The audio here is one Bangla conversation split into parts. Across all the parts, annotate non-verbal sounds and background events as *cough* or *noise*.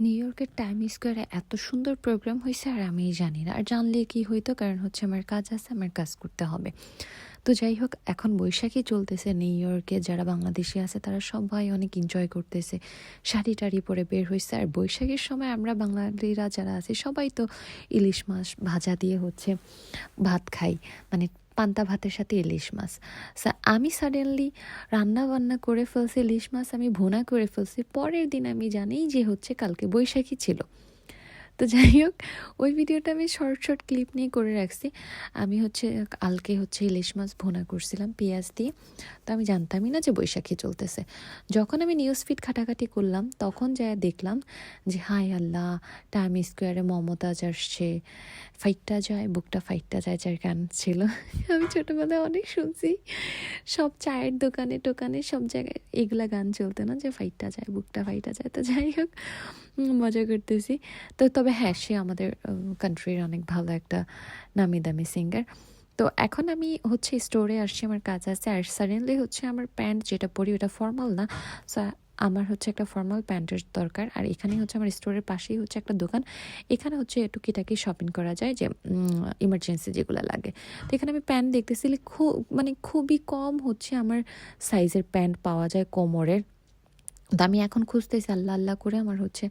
নিউ ইয়র্কের টাইম স্কোয়ারে এত সুন্দর প্রোগ্রাম হয়েছে আর আমি জানি না। আর জানলে কি হইতো? কারণ হচ্ছে আমার কাজ আছে, আমার কাজ করতে হবে। তো যাই হোক, এখন বৈশাখী চলতেছে নিউ ইয়র্কে যারা বাংলাদেশি আছে, তারা সবাই অনেক এনজয় করতেছে। শাড়ি টাড়ি পরে বের হয়েছে আর বৈশাখীর সময় আমরা বাঙালিরা যারা আছি, সবাই তো ইলিশ মাছ ভাজা দিয়ে হচ্ছে ভাত খাই। মানে পান্তা ভাতের সাথে ইলিশ মাছ। আমি সাডেনলি রান্না বান্না করে ফেলছি, ইলিশ মাছ আমি ভোনা করে ফেলছি। পরের দিন আমি জানি যে হচ্ছে কালকে বৈশাখী ছিল। তো যাই হোক, ওই ভিডিওটা আমি শর্ট শর্ট ক্লিপ নিয়ে করে রাখছি। আমি হচ্ছে, কালকে হচ্ছে ইলিশ মাছ ভোনা করছিলাম পেঁয়াজ দিয়ে। তো আমি জানতামই না যে বৈশাখী চলতেছে। যখন আমি নিউজ ফিড খাটাখাটি করলাম, তখন যা দেখলাম যে হাই আল্লাহ টাইম স্কোয়ারে মমতাজ আসছে। ফাইটটা যায়, বুকটা ফাইটটা যায়, যার গান ছিল। *laughs* আমি ছোটোবেলায় অনেক শুনছি। সব চায়ের দোকানে টোকানে সব জায়গায় এগুলা গান চলতো না যে ফাইটটা যায়, বুকটা ফাইটা যায়। তো যাই হোক মজা করতেছি। তো তবে হ্যাঁ সে আমাদের কান্ট্রির অনেক ভালো একটা নামি দামি সিঙ্গার তো এখন আমি হচ্ছে স্টোরে আসছি, আমার কাজ আছে, আর সাডেনলি হচ্ছে আমার প্যান্ট যেটা পরি ওটা ফর্মাল না সো আমার হচ্ছে একটা ফর্মাল প্যান্টের দরকার। আর এখানে হচ্ছে আমার স্টোরের পাশেই হচ্ছে একটা দোকান। এখানে হচ্ছে টুকিটাকি শপিং করা যায় যে ইমার্জেন্সি যেগুলো লাগে। তো এখানে আমি প্যান্ট দেখতেছিলি খুব মানে খুবই কম হচ্ছে আমার সাইজের প্যান্ট পাওয়া যায় কোমরের। তো আমি এখন খুঁজতেছি, আল্লাহ আল্লাহ করে আমার হচ্ছে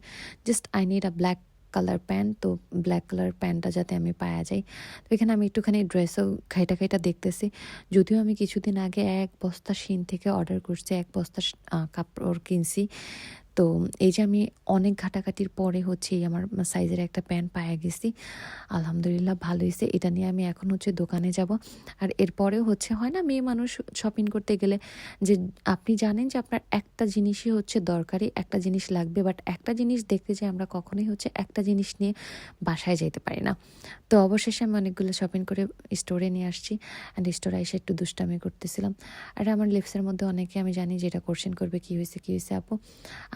just I need a black colour pant তো ব্ল্যাক কালার প্যান্টটা যাতে আমি পাওয়া যাই। তো এখানে আমি একটুখানি ড্রেসও খাইটা খাইটা দেখতেছি। যদিও আমি কিছুদিন আগে এক বস্তা শিন থেকে অর্ডার করছি, এক বস্তা কাপড় কিনছি। তো এই যে আমি অনেক ঘাটাঘাটির পরে হচ্ছে এই আমার সাইজের একটা প্যান্ট পায়ে গেছি। আলহামদুলিল্লাহ ভালো হয়েছে। এটা নিয়ে আমি এখন হচ্ছে দোকানে যাব। আর এরপরেও হচ্ছে হয় না মেয়ে মানুষ শপিং করতে গেলে যে আপনি জানেন যে আপনার একটা জিনিসই হচ্ছে দরকারি, একটা জিনিস লাগবে বাট একটা জিনিস দেখতে যে আমরা কখনোই হচ্ছে একটা জিনিস নিয়ে বাসায় যেতে পারি না। তো অবশেষে আমি অনেকগুলো শপিং করে স্টোরে নিয়ে আসছি অ্যান্ড স্টোরে এসে একটু দুষ্টামি করতেছিলাম। আর আমার লিপসের মধ্যে অনেকে আমি জানি যেটা কোশ্চেন করবে, কী হয়েছে কী হয়েছে আপু?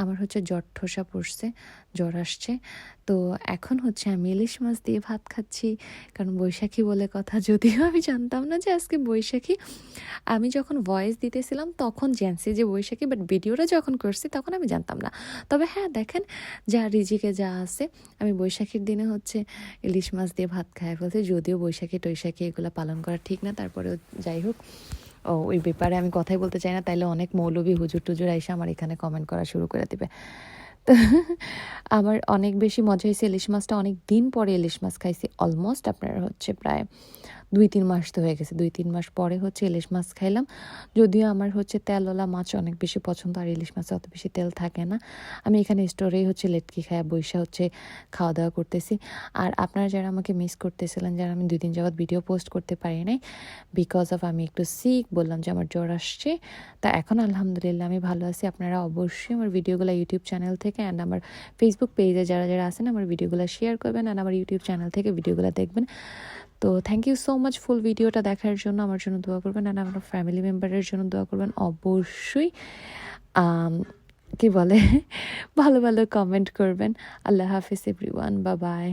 আমার হচ্ছে জ্বর ঠোসা পড়ছে, জ্বর আসছে। তো এখন হচ্ছে আমি ইলিশ মাছ দিয়ে ভাত খাচ্ছি, কারণ বৈশাখী বলে কথা যদিও আমি জানতাম না যে আজকে বৈশাখী। আমি যখন ভয়েস দিতেছিলাম তখন জানছি যে বৈশাখী বাট ভিডিওটা যখন করছি তখন আমি জানতাম না। তবে হ্যাঁ দেখেন যা রিজিকে যা আছে, আমি বৈশাখীর দিনে হচ্ছে ইলিশ মাছ দিয়ে ভাত খাই ফেলছি যদিও বৈশাখী টৈশাখী এগুলো পালন করা ঠিক না, তারপরেও যাই হোক। ওই ব্যাপারে আমি কথাই বলতে চাই না, তাইলে অনেক মৌলবী হুজুর টুজুর এসে আমার এখানে কমেন্ট করা শুরু করে দেবে। তো আমার অনেক বেশি মজা হয়েছে, ইলিশ মাছটা অনেক দিন পরে ইলিশ মাছ খাইছি অলমোস্ট আপনার হচ্ছে প্রায় দুই তিন মাস তো হয়ে গেছে দুই তিন মাস পরে হচ্ছে ইলিশ মাছ খাইলাম। যদিও আমার হচ্ছে তেলওয়ালা মাছ অনেক বেশি পছন্দ, আর ইলিশ মাছে অত বেশি তেল থাকে না। আমি এখানে স্টোরেই হচ্ছে লেটকি খায় বৈশা হচ্ছে খাওয়া দাওয়া করতেছি। আর আপনারা যারা আমাকে মিস করতেছিলেন, যারা আমি দুই দিন যাবৎ ভিডিও পোস্ট করতে পারি নাই বিকজ অফ আমি একটু সিক বললাম যে আমার জ্বর আসছে। তা এখন আলহামদুলিল্লাহ আমি ভালো আছি। আপনারা অবশ্যই আমার ভিডিওগুলো ইউটিউব চ্যানেল থেকে অ্যান্ড আমার ফেসবুক পেজে যারা যারা আছেন, আমার ভিডিওগুলো শেয়ার করবেন অ্যান্ড আমার ইউটিউব চ্যানেল থেকে ভিডিওগুলো দেখবেন। তো thank you so much full ভিডিওটা দেখার জন্য, আমার জন্য দোয়া করবেন অ্যান্ড আমার ফ্যামিলি মেম্বারের জন্য দোয়া করবেন অবশ্যই। কী বলে? *laughs* ভালো ভালো কমেন্ট করবেন। আল্লাহ হাফিজ এভরিওয়ান বা বাই